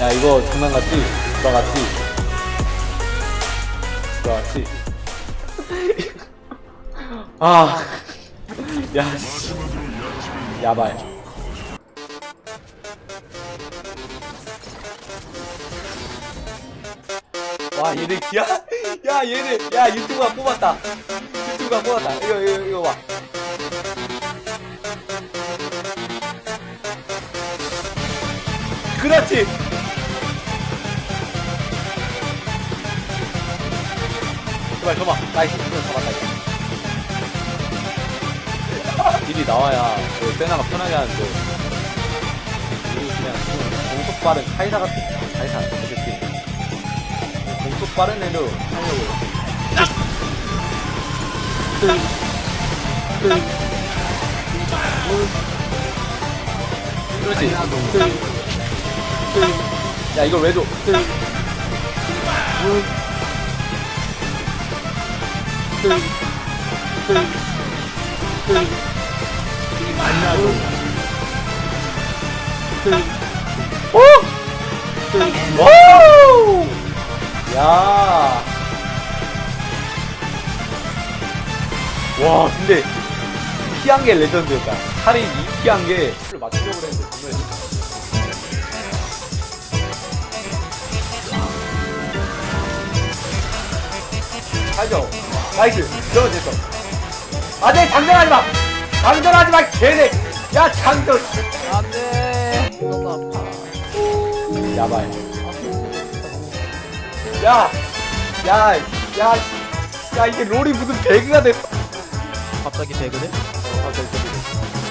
야 이거 장난 같지? 들어갔지? 들어갔지? 아, 야, 씨. 야발. 와 얘네 기야? 야 얘네 야 유튜브가 뽑았다. 유튜브가 뽑았다. 이거 이거 이거 봐. 그렇지. 제발 줘봐. 나이스. 이거 잡았다. 이거. 일이 나와야 그 세나가 편하게 하는데 우리 그냥 공속 빠른 카이사 같은 카이사 안 되겠지. 공속 빠른 애로 하려고. 뜨, 뜨, 물. 그렇지. 뜨, 뜨. 야 이걸 왜 줘? 뜨, 물. 뜨, 뜨, 뜨. 만나도. 뜨. 오! 뜨. 오! 야. 와, 근데 피한 게 레전드였다. 칼이 이 피한 게 알죠? 나이스. 너무 됐어. 아, 네, 장전하지 마! 장전하지 마, 개네! 야, 장전! 안돼 너무 아파 야발. 야! 야! 야! 야, 이게 롤이 무슨 배그가 됐어. 갑자기 배그래? 어, 갑자기 됐어.